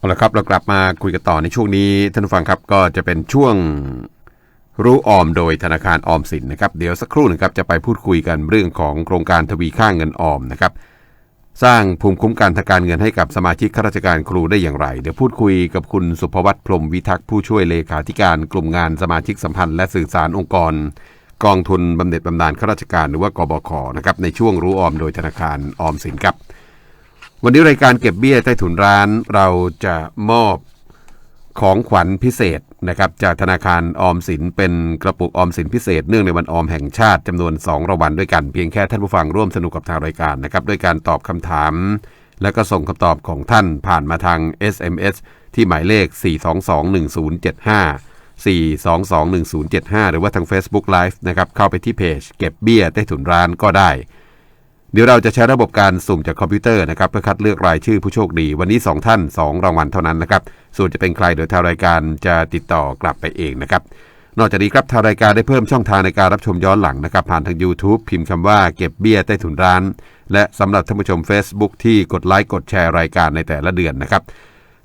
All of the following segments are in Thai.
เอาละครับเรากลับมาคุยกันต่อในช่วงนี้ท่านผู้ฟังครับก็จะเป็นช่วงรู้ออมโดยธนาคารออมสินนะครับเดี๋ยวสักครู่หนึงครับจะไปพูดคุยกันเรื่องของโครงการทวีค่าเงินออมนะครับสร้างภูมิคุ้มกันทางการเงินให้กับสมาชิกข้าราชการครูได้อย่างไร เดี๋ยวพูดคุยกับคุณสุภวัตพรมวิทักษ์ผู้ช่วยเลขาธิการกลุ่มงานสมาชิกสัมพันธ์และสื่อสารองค์กร กองทุนบำเหน็จบำนาญข้าราชการหรือว่ากบขนะครับในช่วงรู้ออมโดยธนาคารออมสินครับ วันนี้รายการเก็บเบี้ยใต้ถุนร้านเราจะมอบของขวัญพิเศษนะครับจากธนาคารออมสินเป็นกระปุกออมสินพิเศษเนื่องในวันออมแห่งชาติจำนวน 2รางวัลด้วยกันเพียงแค่ท่านผู้ฟังร่วมสนุกกับทางรายการนะครับด้วยการตอบคำถาม และก็ส่งคำตอบของท่านผ่านมาทาง SMS ที่หมายเลข 4221075 4221075 หรือว่าทาง Facebook Live นะครับเข้าไปที่เพจเก็บเบี้ยใต้ถุนร้านก็ได้ เดี๋ยวเราจะใช้ระบบการสุ่มจากคอมพิวเตอร์นะครับเพื่อคัดเลือกรายชื่อผู้โชคดี วันนี้ 2 ท่าน 2 รางวัลเท่านั้นนะครับส่วนจะเป็นใครโดยทางรายการจะติดต่อกลับไปเองนะครับนอกจากนี้ครับทางรายการได้เพิ่มช่องทางในการรับชมย้อนหลังนะครับผ่านทาง YouTube พิมพ์คำว่าเก็บเบี้ยใต้ถุนร้าน และสำหรับท่านผู้ชม Facebook ที่กดไลค์กดแชร์รายการในแต่ละเดือนนะครับ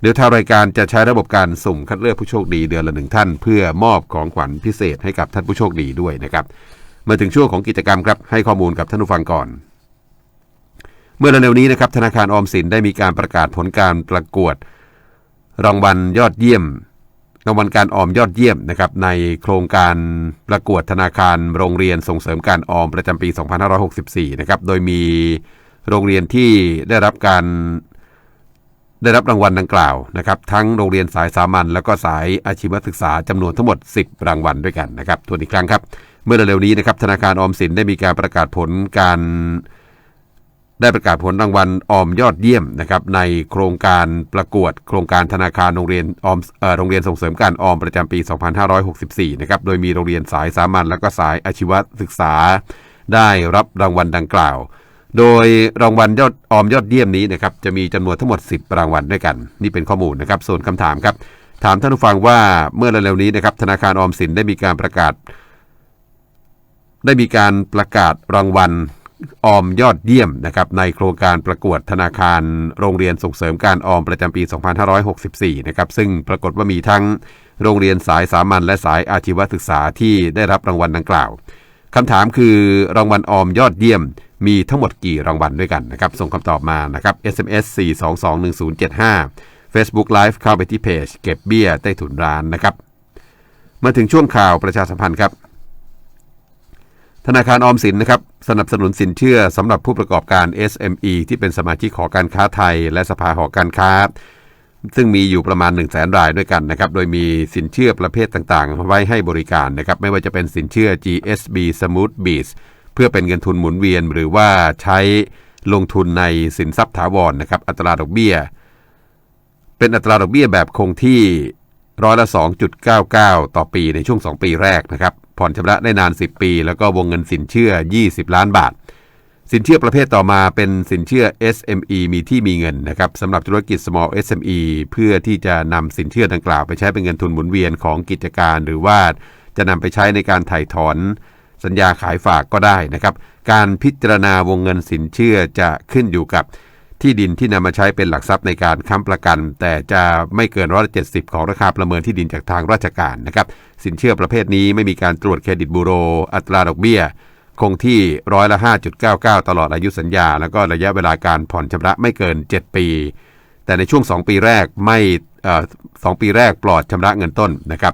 เดี๋ยวทางรายการจะใช้ระบบการสุ่มคัดเลือกผู้โชคดีเดือนละหนึ่งท่าน เพื่อมอบของขวัญพิเศษให้กับท่านผู้โชคดีด้วยนะครับมาถึงช่วงของกิจกรรมครับให้ข้อมูลกับท่านผู้ฟังก่อน เมื่อเร็วๆนี้นะครับธนาคารออมสินได้มีการประกาศผลการประกวด รางวัลยอดเยี่ยม รางวัลการออมยอดเยี่ยมนะครับในโครงการประกวดธนาคารโรงเรียนส่งเสริมการออมประจำปี 2564 นะครับโดยมีโรงเรียนที่ได้รับการได้รับรางวัลดังกล่าวนะครับทั้งโรงเรียนสายสามัญแล้วก็สายอาชีวศึกษาจำนวนทั้งหมด 10 รางวัลด้วยกันนะครับทวนอีกครั้งครับ เมื่อเร็วๆนี้นะครับธนาคารออมสินได้มีการประกาศผลการ ได้ประกาศผลรางวัลออมยอดเยี่ยมนะครับในโครงการประกวด โครงการธนาคารโรงเรียนออมโรงเรียนส่งเสริมการออมประจำปี 2564 นะครับ โดยมีโรงเรียนสายสามัญและก็สายอาชีวศึกษา ได้รับรางวัลดังกล่าว โดยรางวัลยอดออมยอดเยี่ยมนี้นะครับจะมีจำนวนทั้งหมด 10 รางวัลด้วยกัน นี่เป็นข้อมูลนะครับ ส่วนคำถามครับ ถามท่านผู้ฟังว่าเมื่อเร็วๆนี้นะครับธนาคารออมสินได้มีการประกาศ ได้มีการประกาศรางวัล ออมยอดเยี่ยมนะครับในโครงการประกวดธนาคารโรงเรียนส่งเสริมการออมประจำปี 2564 นะครับซึ่งปรากฏว่ามีทั้งโรงเรียนสายสามัญและสายอาชีวศึกษาที่ได้รับรางวัลดังกล่าวคำถามคือรางวัลออมยอดเยี่ยม มีทั้งหมดกี่รางวัลด้วยกันนะครับส่งคำตอบมานะครับ SMS 4221075 Facebook Live เข้าไปที่เพจเก็บเบี้ยใต้ถุนร้านนะครับมาถึงช่วงข่าวประชาสัมพันธ์ครับ ธนาคารออมสินนะครับสนับสนุนสินเชื่อสำหรับผู้ประกอบการ SME ที่เป็นสมาชิกหอการค้าไทย และสภาหอการค้า ซึ่งมีอยู่ประมาณ 1 0 0 0 0แสนรายด้วยกันนะครับโดยมีสินเชื่อประเภทต่างๆ ไว้ให้บริการนะครับไม่ว่าจะเป็นสินเชื่อ GSB Smooth b e a s เพื่อเป็นเงินทุนหมุนเวียน หรือว่าใช้ลงทุนในสินทรัพย์ถาวรนะครับอัตราดอกเบี้ย เป็นอัตราดอกเบี้ยแบบคงที่ร้อยละ 2.99 ต่อปีในช่วง 2 ปีแรกนะครับ ผ่อนชำระได้นาน 10 ปี แล้วก็วงเงินสินเชื่อ 20 ล้านบาท สินเชื่อประเภทต่อมาเป็นสินเชื่อ SME มีที่มีเงินนะครับสำหรับธุรกิจ small SME เพื่อที่จะนำสินเชื่อดังกล่าวไปใช้เป็นเงินทุนหมุนเวียนของกิจการ หรือว่าจะนำไปใช้ในการถ่ายถอนสัญญาขายฝากก็ได้นะครับ การพิจารณาวงเงินสินเชื่อจะขึ้นอยู่กับ ที่ดินที่นำมาใช้เป็นหลักทรัพย์ในการค้ำประกัน แต่จะไม่เกินร้อยละเจ็ดสิบของราคาประเมินที่ดินจากทางราชการนะครับสินเชื่อประเภทนี้ไม่มีการตรวจเครดิตบูโร อัตราดอกเบี้ย คงที่ร้อยละ 5.99 ตลอดอายุสัญญา แล้วก็ระยะเวลาการผ่อนชำระไม่เกิน 7 ปี แต่ในช่วง 2 ปีแรกไม่สองปีแรกปลอดชำระเงินต้นนะครับ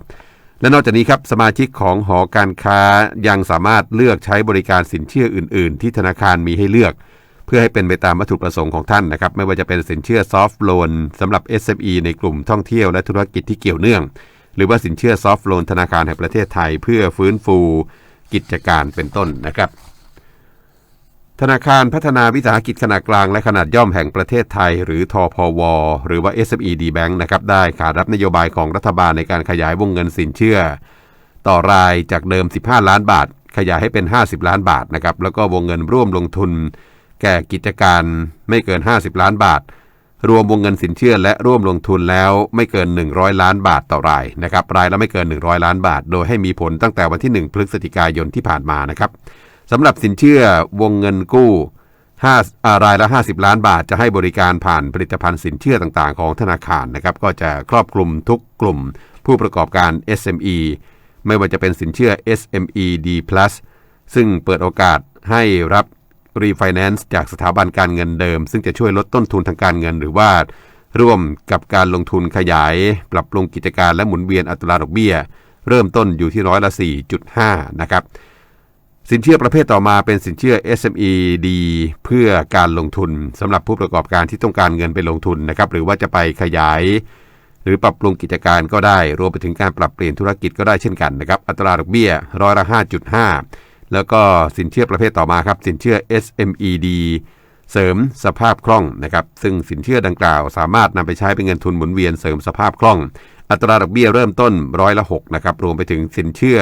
และนอกจากนี้ครับสมาชิกของหอการค้ายังสามารถเลือกใช้บริการสินเชื่ออื่น ๆ ที่ธนาคารมีให้เลือก พื่อให้เป็นไปตามวัตถุประสงค์ของท่านนะครับไม่ว่าจะเป็นสินเชื่อซอฟท์โลนสำหรับ SME ในกลุ่มท่องเที่ยวและธุรกิจที่เกี่ยวเนื่อง หรือว่าสินเชื่อซอฟท์โลนธนาคารแห่งประเทศไทย เพื่อฟื้นฟูกิจการเป็นต้นนะครับ ธนาคารพัฒนาวิสาหกิจขนาดกลางและขนาดย่อมแห่งประเทศไทย หรือทอพว หรือว่า SME D Bank นะครับได้ขารับนโยบายของรัฐบาลในการขยายวงเงินสินเชื่อ ต่อรายจากเดิม 15 ล้านบาท ขยายให้เป็น 50 ล้านบาทนะครับแล้วก็วงเงินร่วมลงทุน แก่กิจการไม่เกิน 50 ล้านบาท รวมวงเงินสินเชื่อและร่วมลงทุนแล้วไม่เกิน 100 ล้านบาทต่อรายนะครับรายละไม่เกิน 100 ล้านบาท โดยให้มีผลตั้งแต่วันที่ 1 พฤศจิกายนที่ผ่านมานะครับสำหรับสินเชื่อวงเงินกู้ห้าอ่ารายละ 50 ล้านบาทจะให้บริการผ่านผลิตภัณฑ์สินเชื่อต่างๆ ของธนาคารนะครับ ก็จะครอบคลุมทุกกลุ่ม ผู้ประกอบการ SME ไม่ว่าจะเป็นสินเชื่อ SME D+ ซึ่งเปิดโอกาสให้รับ รีไฟแนนซ์จากสถาบันการเงินเดิม ซึ่งจะช่วยลดต้นทุนทางการเงินหรือว่า ร่วมกับการลงทุนขยาย ปรับปรุงกิจการและหมุนเวียนอัตราดอกเบี้ย เริ่มต้นอยู่ที่ร้อยละ 4.5 นะครับสินเชื่อประเภทต่อมาเป็นสินเชื่อ SME ดีเพื่อการลงทุนสำหรับผู้ประกอบการที่ต้องการเงินไปลงทุนนะครับหรือว่าจะไปขยาย หรือปรับปรุงกิจการก็ได้ รวมไปถึงการปรับเปลี่ยนธุรกิจก็ได้เช่นกันนะครับอัตราดอกเบี้ยร้อยละ 5.5 แล้วก็สินเชื่อประเภทต่อมาครับสินเชื่อ SMED เสริมสภาพคล่องนะครับซึ่งสินเชื่อดังกล่าวสามารถนำไปใช้เป็นเงินทุนหมุนเวียนเสริมสภาพคล่อง อัตราดอกเบี้ยเริ่มต้นร้อยละ6นะครับรวมไปถึงสินเชื่อ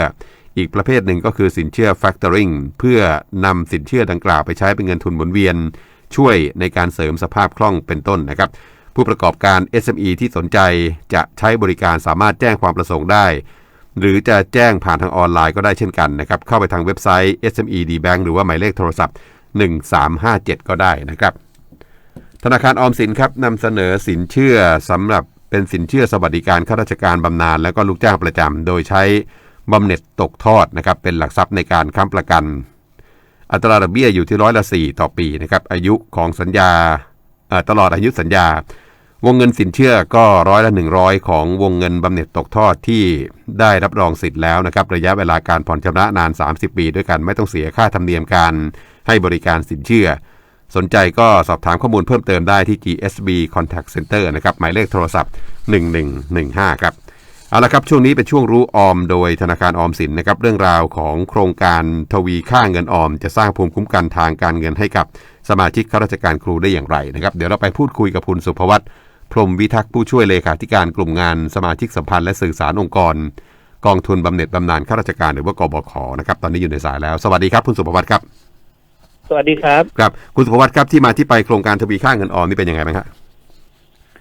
อีกประเภทหนึ่งก็คือสินเชื่อ factoring เพื่อนำสินเชื่อดังกล่าวไปใช้เป็นเงินทุนหมุนเวียน ช่วยในการเสริมสภาพคล่องเป็นต้นนะครับผู้ประกอบการ SME ที่สนใจจะใช้บริการสามารถแจ้งความประสงค์ได้ หรือจะแจ้งผ่านทางออนไลน์ก็ได้เช่นกันนะครับ เข้าไปทางเว็บไซต์ SME D Bank หรือว่าหมายเลขโทรศัพท์ 1357 ก็ได้นะครับ ธนาคารออมสินครับนำเสนอสินเชื่อสำหรับเป็นสินเชื่อสวัสดิการข้าราชการบำนาญและก็ลูกจ้างประจำโดยใช้บำเหน็จตกทอดนะครับเป็นหลักทรัพย์ในการค้ำประกัน อัตราดอกเบี้ยอยู่ที่ร้อยละ4ต่อปีนะครับอายุของสัญญาตลอดอายุสัญญา วงเงินสินเชื่อก็ร้อยละ 100 ของวงเงินบำเหน็จตกทอดที่ได้รับรองสิทธิ์แล้วนะครับระยะเวลาการผ่อนชำระนาน 30 ปี ด้วยกันไม่ต้องเสียค่าธรรมเนียมการให้บริการสินเชื่อ สนใจก็สอบถามข้อมูลเพิ่มเติมได้ที่ GSB Contact Center นะครับหมายเลขโทรศัพท์ 1115 ครับเอาละครับช่วงนี้เป็นช่วงรู้ออมโดยธนาคารออมสินนะครับเรื่องราวของโครงการทวีค่าเงินออม จะสร้างภูมิคุ้มกันทางการเงินให้กับสมาชิกข้าราชการครูได้อย่างไรนะครับเดี๋ยวเราไปพูดคุยกับคุณสุภวัต พรหมวิทักษ์ผู้ช่วยเลขาธิการกลุ่มงานสมาชิกสัมพันธ์และสื่อสารองค์กร กองทุนบำเหน็จบำนาญข้าราชการหรือว่ากบขนะครับตอนนี้อยู่ในสายแล้วสวัสดีครับคุณสุภวัตครับ สวัสดีครับครับคุณสุภวัตครับที่มาที่ไปโครงการทวีค่าเงินออมนี่เป็นยังไงบ้างครับ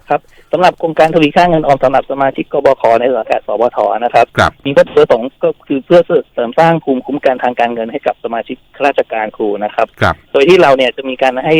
ครับสำหรับโครงการทวีค่าเงินออมสำหรับสมาชิกกบขในสังกัดสบทนะครับครับมีวัตถุประสงค์ก็คือเพื่อเสริมสร้างภูมิคุ้มกันทางการเงินให้กับสมาชิกข้าราชการครูนะครับครับโดยที่เราเนี่ยจะมีการให้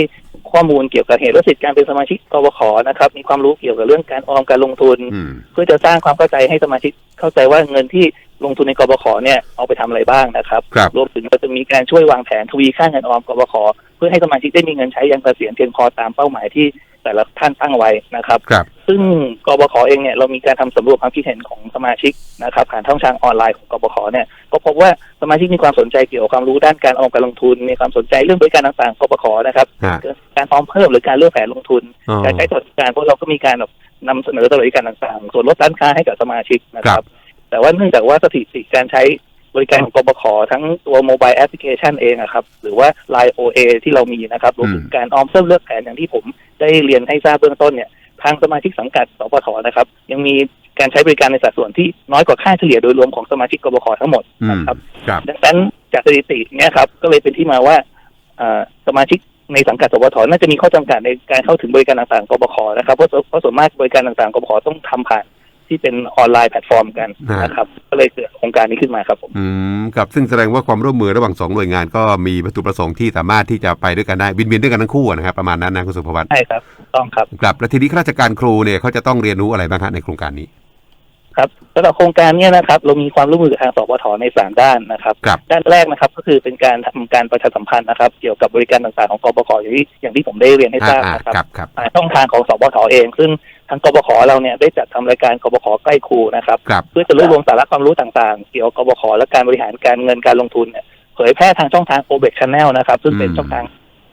ข้อมูลเกี่ยวกับเหตุและสิทธิการเป็นสมาชิกกบขนะครับ มีความรู้เกี่ยวกับเรื่องการออมการลงทุนอืมเพื่อจะสร้างความเข้าใจให้สมาชิกเข้าใจว่าเงินที่ลงทุนในกบขเนี่ยเอาไปทำอะไรบ้างนะครับครับรวมถึงเราจะมีการช่วยวางแผนทวีค่าเงินออมกบขเพื่อให้สมาชิกได้มีเงินใช้อยังเกษียณเพียงพอตามเป้าหมายที่แต่ละท่านตั้งไว้นะครับครับ ซึ่งกบขเองเนี่ยเรามีการทำสำรวจความคิดเห็นของสมาชิกนะครับผ่านช่องทางออนไลน์ของกบขเนี่ยก็พบว่าสมาชิกมีความสนใจเกี่ยวกับความรู้ด้านการออมการลงทุน มีความสนใจเรื่องบริการต่างๆกบขนะครับฮะการออมเพิ่มหรือการเลือกแผนลงทุนอ๋อการใช้สวัสดิการพวกเราก็มีการแบบนำเสนอสวัสดิการต่างๆ ส่วนลดร้านค้าให้กับสมาชิกนะคครัรับบแต่ว่าเนื่องจากว่าสถิติการใช้บริการของกบขทั้งตัวโมบายแอปพลิเคชันเองอะครับ หรือว่า Line OA ที่เรามีนะครับรวมถึงการออมเพิ่มเลือกแผนอย่างที่ผมได้เรียนให้ทราบเบื้องต้นเนี่ย ทางสมาชิกสังกัดสปทนะครับ ยังมีการใช้บริการในสัดส่วนที่น้อยกว่าค่าเฉลี่ยโดยรวมของสมาชิกกบขทั้งหมดอืมนะครับครับดังนั้นจากสถิติเนี่ยครับก็เลยเป็นที่มาว่าเอ่อสมาชิกในสังกัดสปทน่าจะมีข้อจำกัดในการเข้าถึงบริการต่างๆกบขนะครับเพราะเพราะส่วนมากบริการต่างๆกบขต้องทำผ่าน ที่เป็นออนไลน์แพลตฟอร์มกันฮะนะครับ ก็เลยเกิดโครงการนี้ขึ้นมาครับผมอืมครับซึ่งแสดงว่าความร่วมมือระหว่างสองหน่วยงานก็มีวัตถุประสงค์ที่สามารถที่จะไปด้วยกันได้วินวินด้วยกันทั้งคู่นะครับประมาณนั้นนะคุณสุภวัตใช่ครับต้องครับครับแล้วทีนี้ข้าราชการครูเนี่ยเขาจะต้องเรียนรู้อะไรบ้างฮะในโครงการนี้ครับสำหรับโครงการเนี้นะครับเรามีความร่วมมือกับทางสปทในสามด้านนะครับครับด้านแรกนะครับก็คือเป็นการทำการประชาสัมพันธ์นะครับ เกี่ยวกับบริการต่างๆของกบขอย่างที่อย่างที่ผมได้เรียนให้ทอ่าราบอ่านะครับครับครับผ่านช่องทางของสปทเอง ซึ่ง ทางกบขเราเนี่ยได้จัดทำรายการกบขใกล้ครูนะครับครับเพื่อจะรวบรวมสาระความรู้ต่างๆ เกี่ยวกับกบขและการบริหารการเงินการลงทุนเนี่ยเผยแพร่ทางช่องทาง o b e c Channel นะครับ ซึ่งเป็นอืมช่องทาง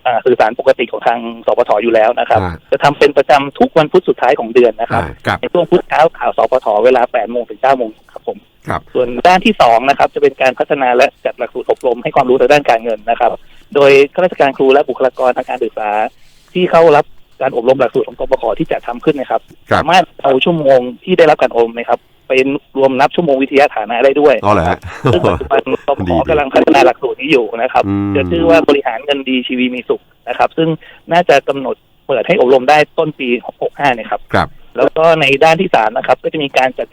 อ่าสื่อสารปกติของทางสปทอยู่แล้วนะครับอ่าจะทำเป็นประจำทุกวันพุธสุดท้ายของเดือนนะครับอ่าครับ ในช่วงพุธเช้าข่าวสปทเวลา8โมงถึง9โมงครับผมครับส่วนด้านที่สองนะครับจะเป็นการพัฒนาและจัดหลักสูตรอบรมให้ความรู้ทางด้านการเงินนะครับ โดยข้าราชการครูและบุคลากรทางการศึกษาที่เข้ารับ การอบรมหลักสูตรของกบขที่จัดทำขึ้นนะครับครับ สามารถเอาชั่วโมงที่ได้รับการอบรมนะครับไปรวมนับชั่วโมงวิทยาฐานะได้ด้วยอ๋อเหรอฮะซึ่งปัจจุบันกบดีขดีกำลังพัฒนาหลักสูตรนี้อยู่นะครับอืมจะชื่อว่าบริหารเงินดีชีวีมีสุขนะครับ ซึ่งน่าจะกำหนดเปิดให้อบรมได้ต้นปี 65เนี่ยครับครับแล้วก็ในด้านที่สามนะครับ ก็จะมีการจัด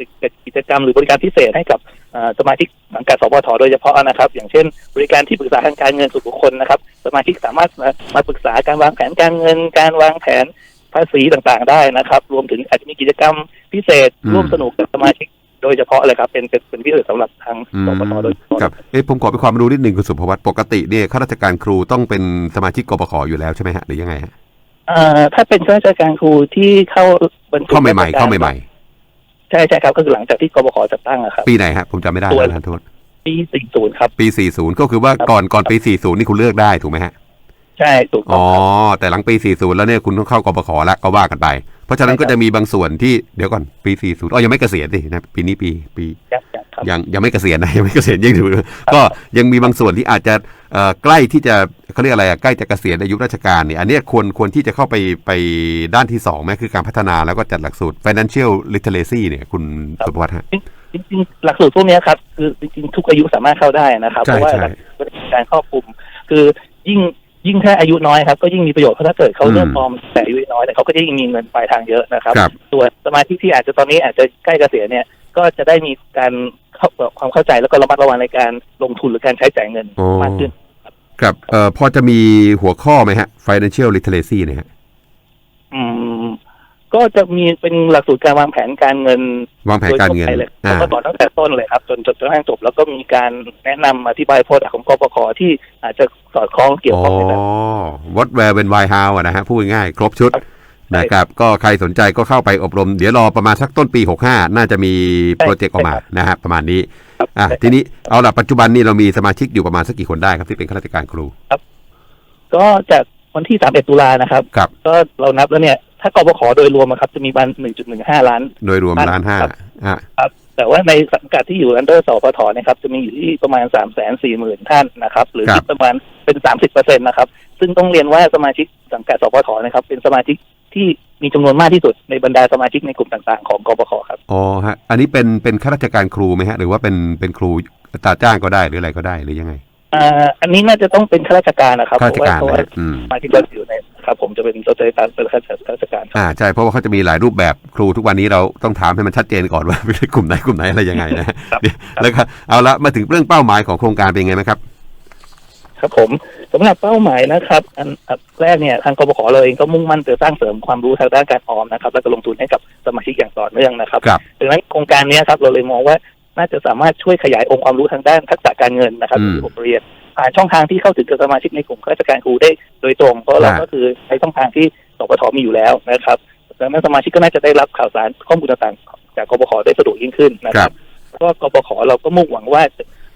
กิจกรรมหรือบริการพิเศษให้กับเอ่อสมาชิกสังกัดสปทโดยเฉพาะนะครับ อย่างเช่น บริการที่ปรึกษาทางการเงินส่วนบุคคลนะครับ สมาชิกสามารถมามาปรึกษาการวางแผนการเงิน การวางแผนภาษีต่างๆ ได้นะครับ รวมถึงอาจจะมีกิจกรรมพิเศษอืมร่วมสนุกกับสมาชิกโดยเฉพาะเลยครับ เป็นเป็นเป็นพิเศษสำหรับทางอืมสปทโดยเฉพาะครับเอ๊ะผมขอเป็นความรู้นิดหนึ่งคุณสุภวัตปกติเนี่ยข้าราชการครูต้องเป็นสมาชิกกบขอยู่แล้วใช่ไหมฮะหรือยังไงฮะเอ่อถ้าเป็นข้าราชการครูที่เข้าบรรจุเข้าใหม่ๆเข้าใหม่ใช่ใช่ครับก็คือหลังจากที่กบขจัดตั้งอะครับๆปีไหนฮะผมจำไม่ได้ส่วนนะท่านโทษ ปี 40 ครับ ปี 40 ก็คือว่าครับก่อนก่อนปี 40 นี่คุณเลือกได้ถูกไหมฮะ ใช่ถูกต้ออ๋งอครับแต่หลังปี 40 แล้วเนี่ยคุณต้องเข้ากบขแล้วก็ว่ากันไป เพราะฉะนั้นใช่ครัก็บจะมีบางส่วนที่เดี๋ยวก่อนปี 40อ๋อยังไม่เกษียณสินะปีนี้ปีปียังยังครับยังยังไม่เกษียณนะยังไม่เกษียณยังอยู่ก็ยังมีบางส่วนที่อาจจะเอ่อใกล้ที่จะเขาเรียกอะไรอะใกล้จะเกษียณอายุราชการเนี่ยอันเนี้ยควรควรที่จะเข้าไปไปด้านที่สองไหมคือการพัฒนาแล้วก็จัดหลักสูตร financial literacy เนี่ยคุณครับสุภวัฒน์ฮะ จริงๆหลักสูตรพวกเนี้ยครับคือจริงๆทุกอายุสามารถเข้าได้นะครับใช่เพราะว่าใช่หลักสูตรการครอบคลุม คือยิ่งยิ่งถ้าอายุน้อยครับก็ยิ่งมีประโยชน์เพราะถ้าเกิดเขาเริ่มอืมออมแต่อายุน้อยเนี่ยเขาก็จะยิ่งมีเงินปลายทางเยอะนะครับครับส่วนสมาชิกที่อาจจะตอนนี้อาจจะใกล้เกษียณเนี่ยก็จะได้มีการเข้าความเข้าใจแล้วก็ระมัดระวังในการลงทุนหรือการใช้จ่ายเงินอ๋อมากขึ้น ครับเอ่อพอจะมีหัวข้อไหมฮะ financial literacy เนี่ยฮะอืม ก็จะมีเป็นหลักสูตรการวางแผนการเงินวางแผนการเงินโดยทั่วไปเลยอ่าแล้วก็สอนตั้งแต่ต้นเลยครับจนจนจนกระทั่งจบแล้วก็มีการแนะนำอธิบายโปรดักต์ของกปคที่อาจจะสอดคล้องเกี่ยวอ๋อข้องในแบบ what where when why how อะนะฮะพูดง่ายๆครบชุดครับนะครับก็ใครสนใจก็เข้าไปอบรม เดี๋ยวรอประมาณสักต้นปี 65 น่าจะมีโปรเจกต์ออกมานะฮะประมาณนี้ครับอะทีนี้เอาล่ะปัจจุบันนี้เรามีสมาชิกอยู่ประมาณสักกี่คนได้ครับที่เป็นข้าราชการครูก็จากวันที่ 31 ตุลานะครับครับก็เรานับแล้วเนี่ย ถ้ากปคโดยรวมอะครับจะมีบัน1.15ล้าน โดยรวมครับล้านห้าครับอะครับ แต่ว่าในสังกัดที่อยู่อันเดอร์สปทนะครับ จะมีอยู่ที่ประมาณ3 4 0 0 0 0ท่านนะครับ หรือที่ประมาณเป็น30เปอร์เซ็นต์นะครับ ซึ่งต้องเรียนว่าสมาชิกสังกัดสปทนะครับ เป็นสมาชิกที่มีจำนวนมากที่สุดในบรรดาสมาชิกในกลุ่มต่างๆ ของกปคครับอ๋อฮะอันนี้เป็นเป็นข้าราชการครูไหมฮะหรือว่าเป็นเป็นครูอัตราจ้างก็ได้หรืออะไรก็ได้หรือยังไง อ่าอันนี้น่าจะต้องเป็นข้าราชการนะครับข้าราชการเพราะว่านะอืมสมาชิกเราอยู่ในครับ ผมจะเป็นตัวใจตามเป็นข้าราชการครับ อ่าใช่เพราะว่าเขาจะมีหลายรูปแบบครูทุกวันนี้เราต้องถามให้มันชัดเจนก่อนว่า เป็นกลุ่มไหนกลุ่มไหนอะไรยังไงนะฮะครับแล้วก็เอาละมาถึงเรื่องเป้าหมายของโครงการเป็นยังไงไหมครับ ครับผมสำหรับเป้าหมายนะครับ อันอันแรกเนี่ยทางกบขเราเองก็มุ่งมั่นจะสร้างเสริมความรู้ทางด้านการออมนะครับ แล้วก็ลงทุนให้กับสมาชิกอย่างต่อเนื่องนะครับครับ ดังนั้นโครงการเนี้ยครับเราเลยมองว่า น่าจะสามารถช่วยขยายองค์ความรู้ทางด้านทักษะการเงินนะครับอืมที่ผมเรียนผ่านช่องทางที่เข้าถึงกับสมาชิกในกลุ่มข้าราชการครูได้โดยตรง เพราะเราอ่าก็คือใช้ช่องทางที่สปทมีอยู่แล้วนะครับดังนั้นสมาชิกก็น่าจะได้รับข่าวสารข้อมูลต่างๆจากกบขได้สะดวกยิ่งขึ้นนะคครัรับบก็กบขเราก็มุ่งหวังว่า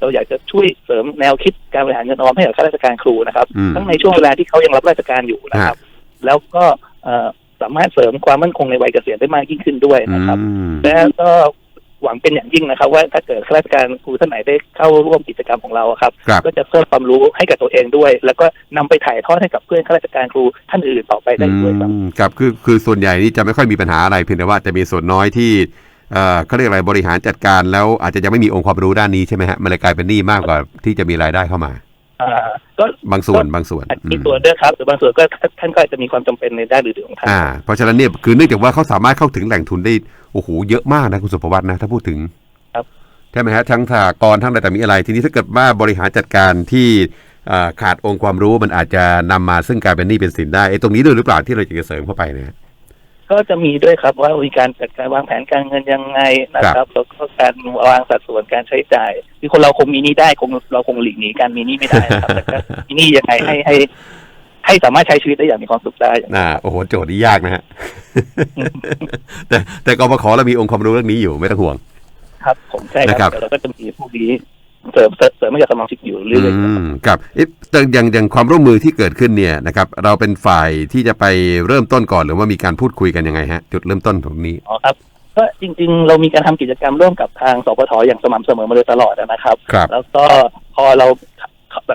เราอยากจะช่วยเสริมแนวคิดการบริหารเงินออมให้กับข้าราชการครูนะครับอืมทั้งในช่วงเวลาที่เขายังรับราชการอยู่นะครับ แล้วก็เอ่อสามารถเสริมความมั่นคงในวัยเกษียณได้มากยิ่งขึ้นด้วยนะครับอืมและก็ หวังเป็นอย่างยิ่งนะครับ ว่าถ้าเกิดข้าราชการครูท่านไหนได้เข้าร่วมกิจกรรมของเราอะครับ ครับ ก็จะเพิ่มความรู้ให้กับตัวเองด้วย แล้วก็นำไปถ่ายทอดให้กับเพื่อนข้าราชการครูท่านอื่นต่อไปได้ด้วยครับ อืมครับคือคือส่วนใหญ่นี่จะไม่ค่อยมีปัญหาอะไรเพียงแต่ว่าจะมีส่วนน้อยที่เอ่อเขาเรียกอะไรบริหารจัดการแล้วอาจจะยังไม่มีองค์ความรู้ด้านนี้ใช่ไหมฮะมันเลยกลายเป็นหนี้มากกว่าที่จะมีรายได้เข้ามา อ่าก็บางส่วนบางส่วนอาจจะอืมีม ส่วนด้วยครับหรือบางส่วนก็ท่านก็อาจจะมีความจำเป็นในด้านอื่นๆของท่าน อ่าเพราะฉะนั้นเนี่ยคือเนื่องจากว่าเขาสามารถเข้าถึงแหล่งทุนได้ โอ้โหเยอะมากนะคุณสุภวัฒน์นะ ถ้าพูดถึงครับใช่ไหมฮะทั้งสหกรณ์ทั้งอะไรแต่มีอะไร ทีนี้ถ้าเกิดว่าบริหารจัดการที่เอ่อขาดองค์ความรู้มันอาจจะนำมาซึ่งการเป็นหนี้เป็นสินได้ไอ้ตรงนี้ด้วยหรือเปล่าที่เราจะเสริมเข้าไปเนี่ยก็จะมีด้วยครับว่ามีการจัดการวางแผนการเงินยังไงนะครับแล้วก็การวางสัดส่วนการใช้จ่ายคือคนเราคงมีหนี้ได้คงเราคงหลีกหนีการมีหนี้ไม่ได้นะครับแต่ก็มีหนี้ยังไงให้ให้ ให้สามารถใช้ชีวิตได้อย่างมีความสุขได้อย่างน่าโอ้โหโจทย์นี้ยากนะฮะแต่แต่กบขเรามีองค์ความรู้เรื่องนี้อยู่ไม่ต้องห่วง ครับผมใช่นะคครัรับบแต่เราก็จะมีพวกนี้เสริมเสริมเสริมให้กับสมาชิกอยู่เรื่อยๆครับอืมครับเอ๊ะแต่อย่างอย่างความร่วมมือที่เกิดขึ้นเนี่ยนะครับ เราเป็นฝ่ายที่จะไปเริ่มต้นก่อนหรือว่ามีการพูดคุยกันยังไงฮะ จุดเริ่มต้นตรงนี้อ๋อครับก็จริง ๆ เรามีการทำกิจกรรมร่วมกับทางสปทอย่างสม่ำเสมอมาโดยตลอดนะครับครับ แล้วก็พอเรา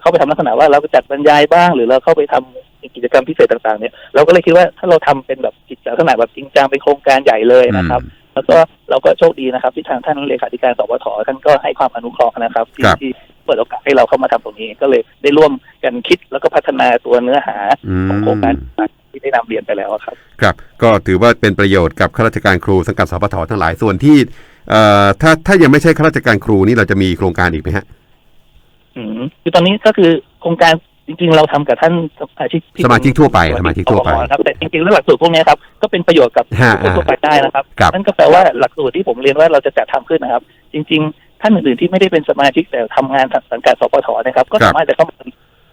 เข้าไปทำลักษณะว่าเราจัดบรรยายบ้าง หรือเราเข้าไปทำกิจกรรมพิเศษต่างๆ เนี่ย เราก็เลยคิดว่าถ้าเราทำเป็นแบบกิจลักษณะแบบจริงจังเป็นโครงการใหญ่เลยนะครับ แล้วก็เราก็โชคดีนะครับ ที่ทางท่านเลขาธิการสปทท่านก็ให้ความอนุเคราะห์นะครับที่ครับที่เปิดโอกาสให้เราเข้ามาทำตรงนี้ก็เลยได้ร่วมกันคิดแล้วก็พัฒนาตัวเนื้อหาอืของมโครงการที่ได้นำเรียนไปแล้วอะครับ ครับ ก็ถือว่าเป็นประโยชน์กับข้าราชการครูสังกัดสพททั้งหลายส่วนที่เอ่อถ้าถ้ายังไม่ใช่ข้าราชการครูนี่เราจะมีโครงการอีกไหมฮะอืม คือตอนนี้ก็คือโครงการจริงๆ เราทำกับท่านสมาชิกที่สมาชิกทั่วไปสมาชิกทั่วไปครับแต่จริงๆแล้วหลักสูตรพวกนี้ครับก็เป็นประโยชน์กับฮะผู้ทั่วไปได้นะครับครับนั่นก็แปลว่าหลักสูตรที่ผมเรียนว่าเราจะจัดทำขึ้นนะครับ จริง ๆ ท่านอื่นๆที่ไม่ได้เป็นสมาชิกแต่ทำงานสังกัดสปทนะครับ ก็ครับสามารถจะเข้ามา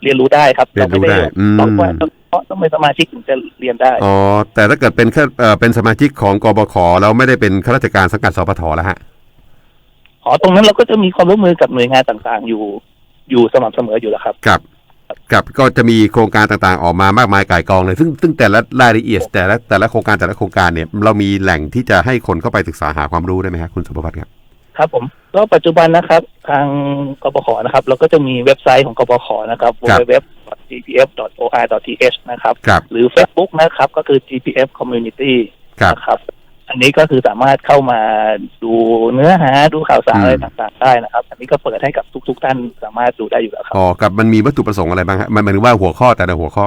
เรียนรู้ได้ครับเรียนรู้ได้อืมต้องว่าต้องต้องเป็นสมาชิกถึงจะเรียนได้อ๋อแต่ถ้าเกิดเป็นแค่เอ่อเป็นสมาชิกของกบขแล้วไม่ได้เป็นข้าราชการสังกัดสพทแล้วฮะอ๋อตรงนั้นเราก็จะมีความร่วมมือกับหน่วยงานต่างๆ อยู่ อยู่สม่ำเสมออยู่แล้วครับกับกับก็จะมีโครงการต่างๆออกมามากมายก่ายกองเลย ซึ่งซึ่งแต่ละรายละเอียดแต่ละแต่ละโครงการแต่ละโครงการเนี่ยเรามีแหล่งที่จะให้คนเข้าไปศึกษาหาความรู้ได้ไหมครับคุณสุภพัฒน์ครับครับผมก็ปัจจุบันนะครับ ทางกปขนะครับ เราก็จะมีเว็บไซต์ของกปขนะครับครับ www.gpf.or.th นะครับครับ หรือ Facebook นะครับ ก็คือ GPF Community ครับนะครับ อันนี้ก็คือสามารถเข้ามาดูเนื้อหาดูข่าวสารอืมอะไรต่างๆได้นะครับ อันนี้ก็เปิดให้กับทุก ๆ ท่านสามารถดูได้อยู่แล้วครับอ๋อกับมันมีวัตถุประสงค์อะไรบ้างฮะมันหมายถึงว่าหัวข้อแต่ละหัวข้อ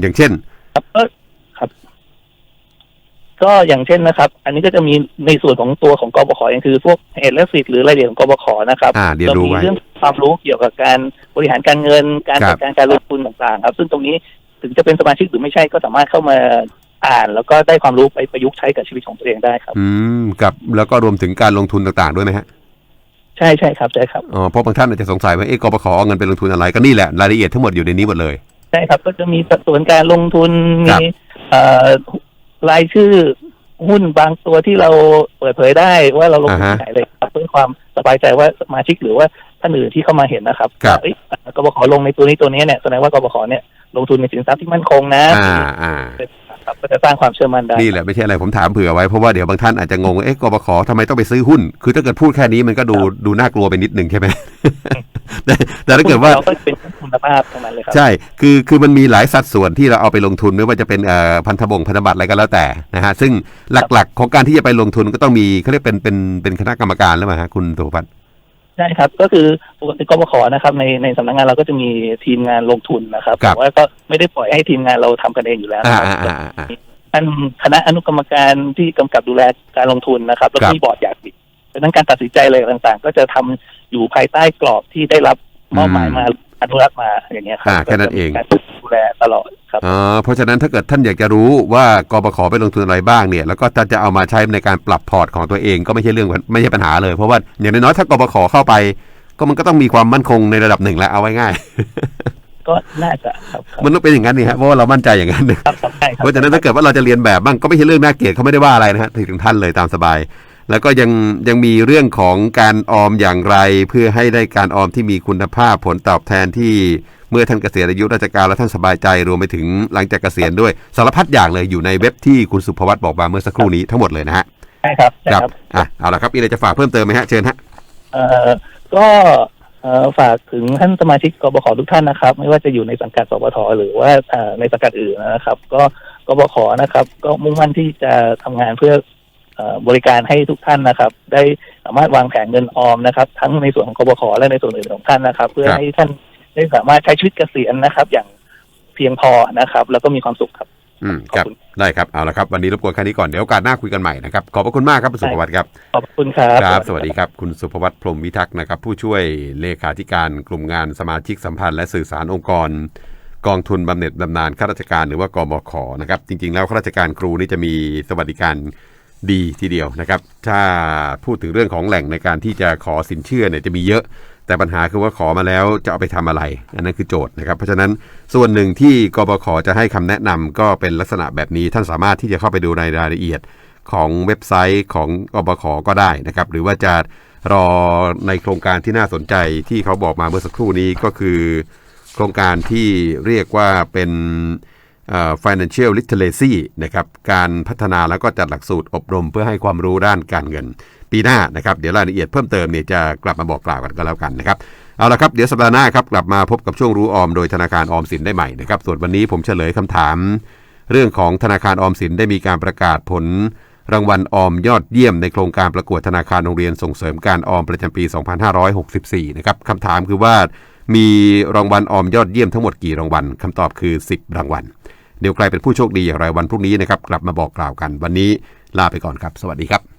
อย่างเช่น ครับก็ครับ ก็อย่างเช่นนะครับ อันนี้ก็จะมีในส่วนของตัวของกบขเองคือพวกเหตุและสิทธิ์หรือรายละเอียดของกบขนะครับอ่าเรียนรู้มีไว้เรื่องความรู้เกี่ยวกับการบริหารการเงิน การครัจับดการการลงทุนต่างๆ ครับ ซึ่งตรงนี้ถึงจะเป็นสมาชิกหรือไม่ใช่ก็สามารถเข้ามา อ่านแล้วก็ได้ความรู้ไปประยุกต์ใช้กับชีวิตของตัวเองได้ครับ อืมกับแล้วก็รวมถึงการลงทุนต่างๆด้วยไหมฮะใช่ใช่ครับใช่ครับอ๋อเพราะบางท่านอาจจะสงสัยว่าเอ๊ะกบขเอาเงินไปลงทุนอะไรก็นี่แหละรายละเอียดทั้งหมดอยู่ในนี้หมดเลยใช่ครับ ก็จะมีสัดส่วนการลงทุนครัมีบเอ่อรายชื่อหุ้นบางตัวที่เราเปิดเผยได้ว่าเราลงทุนที่ไหนเลยครับเพื่อความสบายใจว่าสมาชิกหรือว่า ท่านอื่นที่เข้ามาเห็นนะครับครับว่าเอ้ยกบขลงในตัวนี้ตัวนี้เนี่ยแสดงว่ากบขเนี่ยลงทุนในสินทรัพย์ที่มั่นคงนะอ่าอ่าครับก็จะสร้างความเชื่อมั่นได้นี่แหละไม่ใช่อะไรผมถามเผื่อไว้เพราะว่าเดี๋ยวบางท่านอาจจะงงว่าเอ๊ะกบขทำไมต้องไปซื้อหุ้น คือถ้าเกิดพูดแค่นี้มันก็ดูดูน่ากลัวไปนิดหนึ่งใช่ไหมแต่แต่ถ้าเกิดว่าเราก็เป็นคุณภาพทั้งนั้นเลยครับใช่คือคือมันมีหลายสัดส่วนที่เราเอาไปลงทุนไม่ว่าจะเป็นเอ่อพันธบงพันธบัตรอะไรก็แล้วแต่นะฮะซึ่งหลักๆ ของการที่จะไปลงทุนก็ต้องมีเขาเรียกเป็นเป็นเป็นคณะกรรมการหรือเปล่าฮะคุณสุภพัฒน์ ใช่ครับก็คือปกติกบขนะครับในในสำนักงานเราก็จะมีทีมงานลงทุนนะครับครับ แต่ว่าก็ไม่ได้ปล่อยให้ทีมงานเราทำกันเองอยู่แล้วอ่านะครับ อ่าอ่าอ่า ท่านคณะอนุกรรมการที่กำกับดูแลการลงทุนนะครับ แล้วครัก็บมีบอร์ดอยากดิดังนั้นการตัดสินใจอะไรต่างๆ ก็จะทำอยู่ภายใต้กรอบที่ได้รับมอบหมายมาอนุรักษ์มาอย่างเงี้ยครัอ่าแค่นั้นเองการดู แลตลอดครับอ๋อเพราะฉะนั้นถ้าเกิดท่านอยากจะรู้ว่ากบขไปลงทุนอะไรบ้างเนี่ยแล้วก็ถ้าจะเอามาใช้ในการปรับพอร์ตของตัวเองก็ไม่ใช่เรื่องไม่ใช่ปัญหาเลย เพราะว่าอย่างน้อยๆถ้ากบขเข้าไป ก็มันก็ต้องมีความมั่นคงในระดับหนึ่งแล้วเอาไว้ง่ายก็น่าจะครับครับมันต้องเป็นอย่างนั้นนี่ฮะเพราะว่าเรามั่นใจอย่างนั้นครับครับใช่ครับเพราะฉะนั้นถ้าเกิดว่าเราจะเรียนแบบบ้างก็ไม่ใช่เรื่องน่าเกลียดเขาไม่ได้ว่าอะไรนะฮะถึงท่านเลยตามสบาย แล้วก็ยังยังมีเรื่องของการออมอย่างไร เพื่อให้ได้การออมที่มีคุณภาพผลตอบแทนที่ เมื่อท่านเกษียณอายุราชการแล้วท่านสบายใจรวมไปถึงหลังจากเกษียณด้วยสารพัดอย่างเลยอยู่ในเว็บที่คุณสุภวัตบอกมาเมื่อสักครู่นี้ทั้งหมดเลยนะฮะใช่ครับใช่ครับอะเอาละครับมีอะไรจะฝากเพิ่มเติมไหมฮะเชิญฮะเอ่อก็เอ่อฝากถึงท่านสมาชิกกบขทุกท่านนะครับ ไม่ว่าจะอยู่ในสังกัดสปทหรือว่าเอ่อในสังกัดอื่นนะครับ ก็กบขนะครับ ก็มุ่งมั่นที่จะทำงานเพื่อเอ่อบริการให้ทุกท่านนะครับ ได้สามารถวางแผนเงินออมนะครับ ทั้งในส่วนของกบขและในส่วนอื่นของท่านนะครับ เพื่อครับให้ท่าน ได้สามารถใช้ชีวิตเกษียณนะครับ อย่างเพียงพอนะครับ แล้วก็มีความสุขครับ อืมขอบครับคุณได้ครับเอาละครับ วันนี้รบกวนแค่นี้ก่อนเดี๋ยวโอกาสหน้าคุยกันใหม่นะครับ ขอบพระคุณมากครับคุณสุภวัตครับขอบคุณครับครับ สวัสดีครับ คุณสุภวัตพรหมวิทักษ์นะครับ ผู้ช่วยเลขาธิการกลุ่มงานสมาชิกสัมพันธ์และสื่อสารองค์กร กองทุนบำเหน็จบำนาญข้าราชการหรือว่ากมขนะครับ จริง ๆ แล้วข้าราชการครูนี่จะมีสวัสดิการดีทีเดียวนะครับ ถ้าพูดถึงเรื่องของแหล่งในการที่จะขอสินเชื่อเนี่ยจะมีเยอะ แต่ปัญหาคือว่าขอมาแล้วจะเอาไปทำอะไร อันนั้นคือโจทย์นะครับ เพราะฉะนั้นส่วนหนึ่งที่กบขจะให้คำแนะนำก็เป็นลักษณะแบบนี้ท่านสามารถที่จะเข้าไปดูในรายละเอียดของเว็บไซต์ของอบขก็ได้นะครับ หรือว่าจะรอในโครงการที่น่าสนใจที่เขาบอกมาเมื่อสักครู่นี้ก็คือ โครงการที่เรียกว่าเป็น financial literacy นะครับ การพัฒนาแล้วก็จัดหลักสูตรอบรมเพื่อให้ความรู้ด้านการเงิน ปีหน้านะครับเดี๋ยวรายละเอียดเพิ่มเติมเนี่ยจะกลับมาบอกกล่าวกันก็แล้วกันนะครับเอาละครับเดี๋ยวสัปดาห์หน้าครับกลับมาพบกับช่วงรู้ออมโดยธนาคารออมสินได้ใหม่นะครับส่วนวันนี้ผมเฉลยคำถาม เรื่องของธนาคารออมสินได้มีการประกาศผล รางวัลออมยอดเยี่ยมในโครงการประกวดธนาคารโรงเรียนส่งเสริมการออมประจำปี 2564 นะครับคำถามคือว่ามีรางวัลออมยอดเยี่ยมทั้งหมดกี่รางวัลคำตอบคือ 10 รางวัลเดี๋ยวใครเป็นผู้โชคดีอย่างไรวันพรุ่งนี้นะครับกลับมาบอกกล่าวกันวันนี้ลาไปก่อนครับ สวัสดีครับ